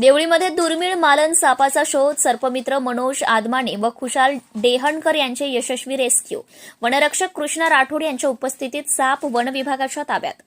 देवळीमध्ये दुर्मिळ मालन सापाचा शोध सर्पमित्र मनोज आदमाने व खुशाल डेहणकर यांचे यशस्वी रेस्क्यू. वनरक्षक कृष्णा राठोड यांच्या उपस्थितीत साप वन विभागाच्या ताब्यात.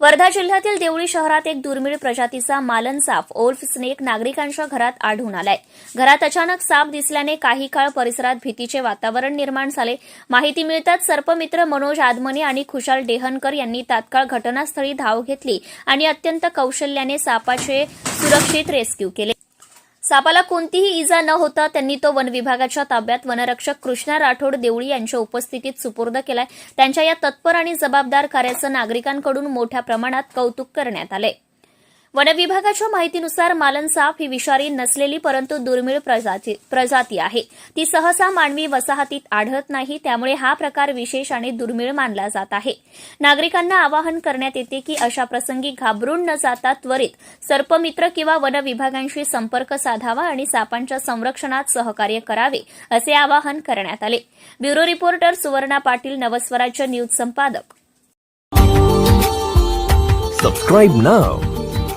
वर्धा जिल्ह्यातील देवळी शहरात एक दुर्मिळ प्रजातीचा मालन साप ओल्फ स्नेक नागरिकांच्या घरात आढळून आलाय. घरात अचानक साप दिसल्याने काही काळ परिसरात भीतीचे वातावरण निर्माण झाले. माहिती मिळताच सर्पमित्र मनोज आदमने आणि खुशाल डेहनकर यांनी तात्काळ घटनास्थळी धाव घेतली आणि अत्यंत कौशल्याने सापाचे सुरक्षित रेस्क्यू केले. सापाला कोणतीही इजा न होता त्यांनी तो वन विभागाच्या ताब्यात वनरक्षक कृष्णा राठोड देवळी यांच्या उपस्थितीत सुपूर्द केलाय. त्यांच्या या तत्पर आणि जबाबदार कार्याचं नागरिकांकडून मोठ्या प्रमाणात कौतुक करण्यात आलंय. वनविभागाच्या माहितीनुसार मालन साप ही विषारी नसलेली परंतु दुर्मिळ प्रजाती प्रजाती आहे. ती सहसा मानवी वसाहतीत आढळत नाही त्यामुळे हा प्रकार विशेष आणि दुर्मिळ मानला जात आहे. नागरिकांना आवाहन करण्यात येते की अशा प्रसंगी घाबरून न जाता त्वरित सर्पमित्र किंवा वन विभागांशी संपर्क साधावा आणि सापांच्या संरक्षणात सहकार्य करावे असे आवाहन करण्यात आले. Bureau reporter Suvarna Patil Navswarajya news संपादक. Subscribe now